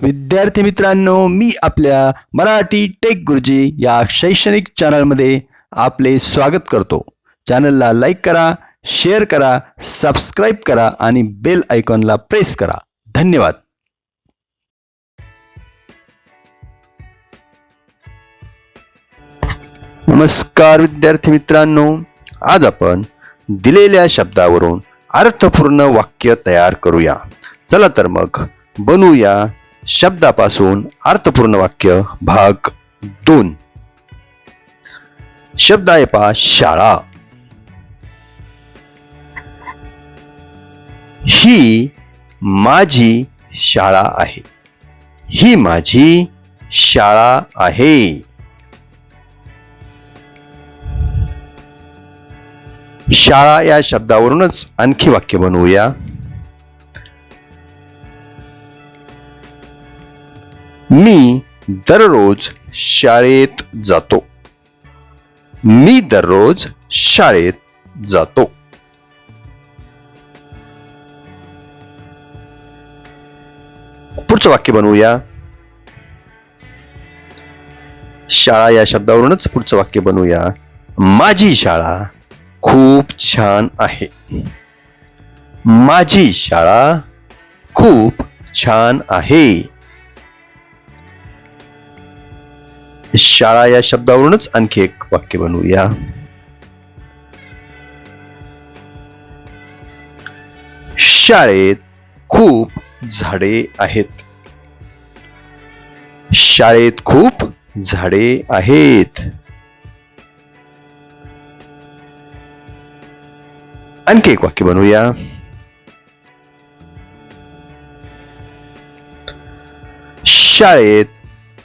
विद्यार्थी मित्रांनो मी आपल्या मराठी टेक गुरुजी या शैक्षणिक चॅनलमध्ये आपले स्वागत करतो. चॅनलला लाईक करा शेअर करा सबस्क्राईब करा आणि बेल आयकॉनला प्रेस करा. धन्यवाद. नमस्कार विद्यार्थी मित्रांनो. आज आपण दिलेल्या शब्दावरून अर्थपूर्ण वाक्य तयार करूया. चला तर मग बनवूया शब्दापासून अर्थपूर्ण वाक्य भाग दोन. शब्द आहे पा शाळा. ही माझी शाळा आहे. ही माझी शाळा आहे. शाळा या शब्दावरूनच आणखी वाक्य बनवूया. मी दररोज शाळेत जातो. मी दररोज शाळेत जातो. पुढचं वाक्य बनवूया. शाळा या शब्दावरूनच पुढचं वाक्य बनवूया. माझी शाळा खूप छान आहे. माझी शाळा खूप छान आहे. शाळा या शब्दावरूनच आणखी एक वाक्य बनवूया. शाळेत खूप झाडे आहेत. शाळेत खूप झाडे आहेत. आणखी एक वाक्य बनवूया. शाळेत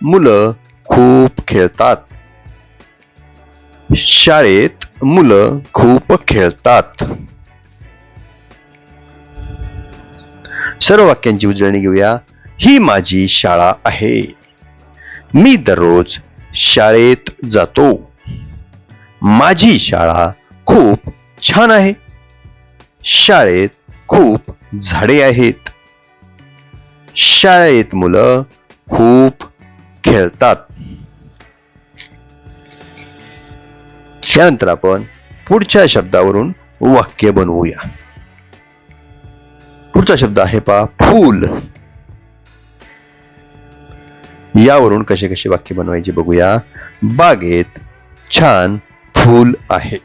मुलं खूप खेळतात. शाळेत मुलं खूप खेळतात. सर्व वाक्यांची उजळणी घेऊया. ही माझी शाळा आहे. मी दररोज शाळेत जातो. माझी शाळा खूप छान आहे. शाळेत खूप झाडे आहेत. शाळेत मुलं खूप खेळतात. त्यानंतर आपण पुढच्या शब्दावरून वाक्य बनवूया. पुढचा शब्द आहे पा फूल. यावरून कसे कसे वाक्य बनवायचे बघूया. बागेत छान फूल आहे.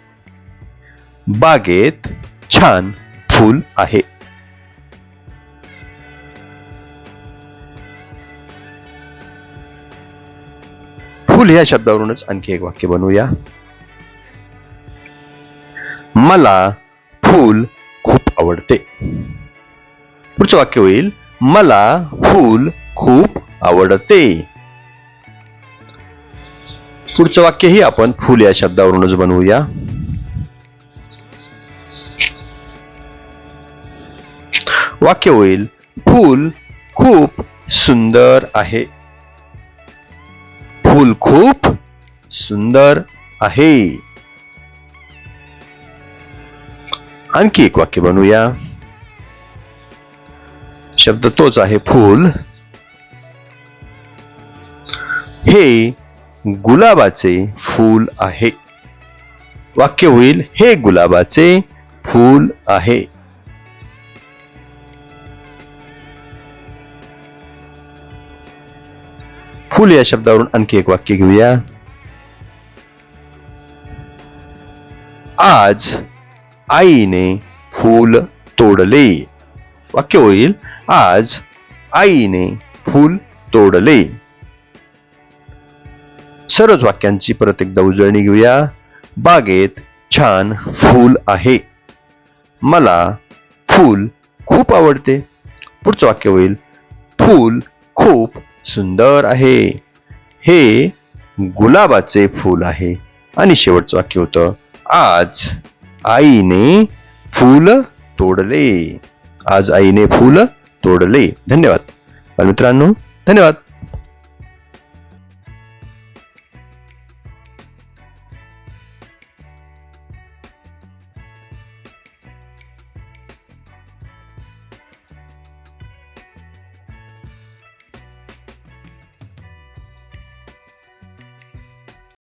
बागेत छान फूल आहे. फूल या शब्दावरूनच. आणखी एक वाक्य बनवूया. मला फूल खूप आवडते. पुढचं वाक्य होईल मला फूल खूप आवडते. पुढचं वाक्यही आपण फूल या शब्दावरूनच बनवूया. वाक्य होईल फूल खूप सुंदर आहे. फूल खूप सुंदर आहे. आणखी एक वाक्य बनवूया. शब्द तोच आहे फूल. हे गुलाबाचे फूल आहे. वाक्य होईल हे गुलाबाचे फूल आहे. फुल या शब्दावरून आणखी एक वाक्य घेऊया. आज आईने फूल तोडले. वाक्य होईल आज आईने फूल तोडले. सर्वच वाक्यांची परत एकदा उजळणी घेऊया. बागेत छान फूल आहे. मला फूल खूप आवडते. पुढचं वाक्य होईल फूल खूप सुंदर आहे. हे गुलाबाचे फूल आहे. आणि शेवटचं वाक्य होतं आज आईने फूल तोडले. आज आईने फूल तोडले. धन्यवाद. मित्रांनो धन्यवाद.